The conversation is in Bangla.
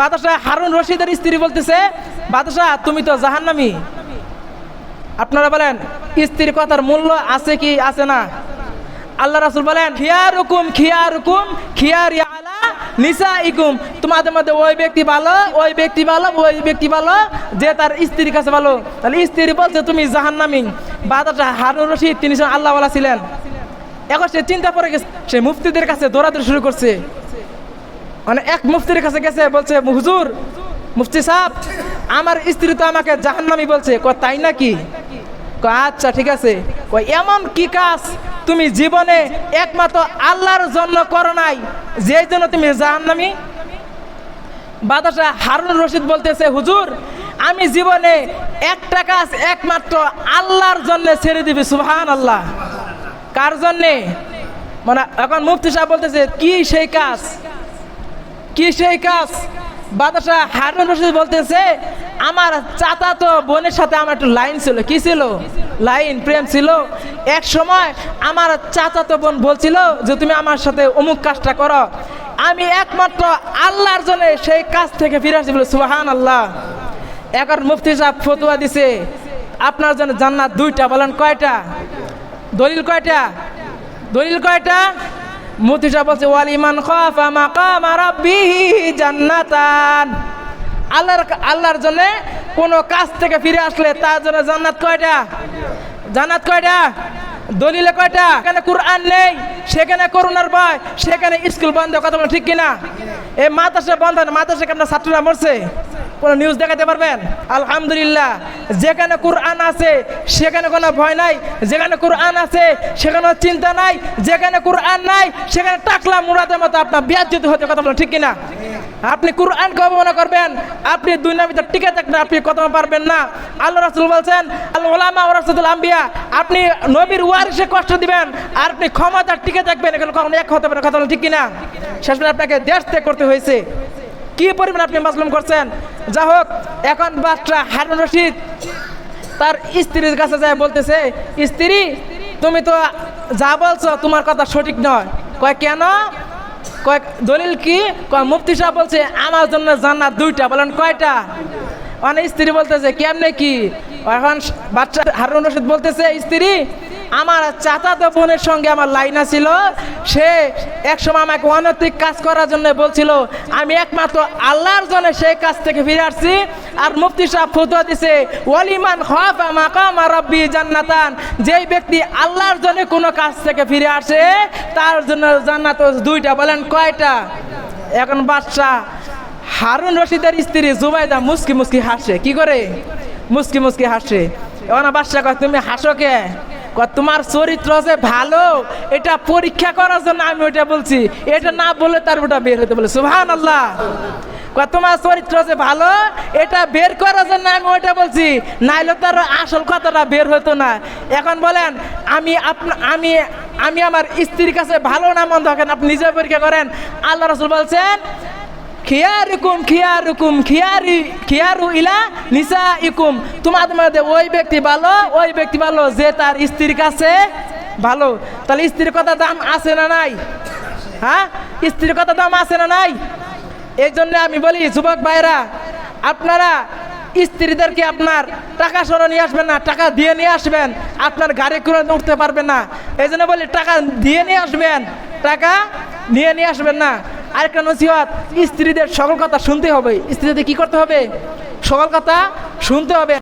বাতাসা হারুন রশিদের স্ত্রী বলতেছে বাতাসা তুমি তো জাহান্নামি। আপনারা বলেন, স্ত্রীর কথার মূল্য আছে কি আছে না? আল্লাহ রাসুল বলেন খিয়ার হুকুম খিয়ার হুকুম খিয়ার নিসা ইকুম তোমাদের মধ্যে ওই ব্যক্তি ভালো, ওই ব্যক্তি ভালো, ওই ব্যক্তি ভালো, যে তার স্ত্রীর কাছে ভালো। তাহলে স্ত্রী বলছে, তুমি জাহান্নামি। বাদাটা হারুন রশিদ, তিনি আল্লাহওয়ালা ছিলেন। এখন সে চিন্তা পড়ে গেছে, সে মুফতিদের কাছে দৌড়াদৌড়ি শুরু করছে। মানে এক মুফতির কাছে গেছে, বলছে, হুজুর, মুফতি সাহেব, আমার স্ত্রী তো আমাকে জাহান্নামি বলছে। ক তাই নাকি? ক আচ্ছা ঠিক আছে। ক এমন কি কাজ তুমি জীবনে একমাত্র আল্লাহর জন্য করো নাই, যেই জন্য তুমি জাহান্নামি? বাতাসা হারুন রশিদ বলতেছে, হুজুর, আমি জীবনে একটা কাজ একমাত্র আল্লাহর জন্য ছেড়ে দিবি সুহান আল্লাহ কার জন্যে? মানে এখন মুফতি সাহেব বলতেছে, কি সেই কাজ? কি সেই কাজ? বাতাসা হারুন রশিদ বলতেছে, আমার চাচাতো বোনের সাথে আমার একটু লাইন ছিল। কি ছিল? লাইন, প্রেম ছিল। এক সময় আমার চাচাতো বোন বলছিল যে, তুমি আমার সাথে অমুক কাজটা করো। আমি একমাত্র আল্লাহর জন্য সেই কাজ থেকে ফিরে আসছি বলে সুবাহান আল্লাহ এখন মুফতি সাহেব ফতুয়া দিছে, আপনার জন্য জান্নাত দুইটা, বলেন কয়টা? দলিল কয়টা? দলিল কয়টা? মুতিসা বলছে ওয়ালিমান খাফা মাকামা রাব্বিহি জান্নাতান। আল্লাহর আল্লাহর জন্য কোনো কাজ থেকে ফিরে আসলে তার জন্য জান্নাত কয়টা? জান্নাত কয়টা? দলিলে কয়টা? এখানে কুরআন নেই, সেখানে করোনার ভয়, সেখানে স্কুল বন্ধ, কথা বলেন ঠিক কিনা? এই মাদ্রাসা বন্ধ না মাদ্রাসা আপনার ছাত্ররা মরছে? কোনো নিউজ দেখাতে পারবেন? আলহামদুলিল্লাহ। যেখানে কোরআন আছে, সেখানে কোনো ভয় নাই। যেখানে কোরআন আছে, সেখানে চিন্তা নাই। যেখানে কোরআন নাই, সেখানে টাকলা মুরাদের মতো আপনার বিয়াজ্যত হতে কথা বলেন ঠিক কিনা? আপনি কোরআন কবে মনে করবেন? আপনি দুই নামিতে টিকে থাকবেন, আপনি কথা পারবেন না। আল্লাহ রাসুল বলছেন আল্লাহ ওলামা ও রাসুল আম্বিয়া। আপনি নবীর ওয়ারিসে কষ্ট দিবেন, আর আপনি ক্ষমতা টিকে থাকবেন এগুলো কখনো এক হতে পারে কথা বলেন ঠিক কিনা? শেষ আপনাকে দেশ ত্যাগ করতে হয়েছে। কি পরিমাণ আপনি মাসলুম করছেন? যা হোক এখন বাচ্চা হারুন রশিদ, তার স্ত্রীর কাছে যায় বলতেছে, স্ত্রী, তুমি তো যা বলছো তোমার কথা সঠিক নয়। কয়, কেন? কয়, দলিল কি? কয়, মুফতি সাহেব বলছে, আমার জন্য জান্নাত দুইটা। বলেন, কয়টা? অনেক স্ত্রী বলতেছে, কেমনে কি? এখন বাচ্চা হারুন রশিদ বলতেছে, স্ত্রী আমার চাচাতো বোনের সঙ্গে আমার লাইনা ছিল সে একসময় আমাকে অনৈতিক কাজ করার জন্য বলছিল, আমি একমাত্র আল্লাহর জন্য সেই কাজ থেকে ফিরে আসছি। আর মুফতি সাহেব ফতুয়া দিছে, ওয়ালিমান খাফা মাকামা রাব্বি জান্নাতান। যেই ব্যক্তি আল্লাহর জন্য কোনো কাজ থেকে ফিরে আসে, তার জন্য জান্নাত দুইটা, বলেন কয়টা? এখন বাদশাহ হারুন রশিদের স্ত্রী জুবাইদা মুস্কি মুস্কি হাসে। কি করে? মুস্কি মুস্কি হাসে। এখন বাদশাহ কয়, তুমি হাসো কে? তোমার চরিত্র যে ভালো, এটা পরীক্ষা করার জন্য আমি ওইটা বলছি। এটা না বলে তার ওটা বের হতে বলে। সুহান আল্লাহ তোমার চরিত্র যে ভালো, এটা বের করার জন্য আমি ওইটা বলছি। নাইলে তার আসল কথাটা বের হতো না। এখন বলেন, আমি আপনা, আমি আমি আমার স্ত্রীর কাছে ভালো না মন্দ হকেন আপনি নিজে পরীক্ষা করেন। আল্লাহ রসুল বলছেন খিয়ারুকুম খিয়ারুকুম, খিয়ারি, খিয়ারু ইলা নিসা ইকুম তোমাদের মধ্যে ওই ব্যক্তি ভালো, ওই ব্যক্তি ভালো যে তার স্ত্রীর কাছে ভালো। তাহলে স্ত্রীর কথা দাম আছে না নাই? হ্যাঁ? স্ত্রীর কথা দাম আছে না নাই? এই জন্য আমি বলি, যুবক ভাইরা, আপনারা স্ত্রীদেরকে আপনার টাকা সরা নিয়ে আসবেন না, টাকা দিয়ে নিয়ে আসবেন। আপনার গাড়ি করে উঠতে পারবেন না। এই জন্য বলি, টাকা দিয়ে নিয়ে আসবেন, টাকা নিয়ে নিয়ে আসবেন না। আরেকটা নসিহত, স্ত্রীদের সকল কথা শুনতে হবে। স্ত্রীদের কি করতে হবে? সকল কথা শুনতে হবে।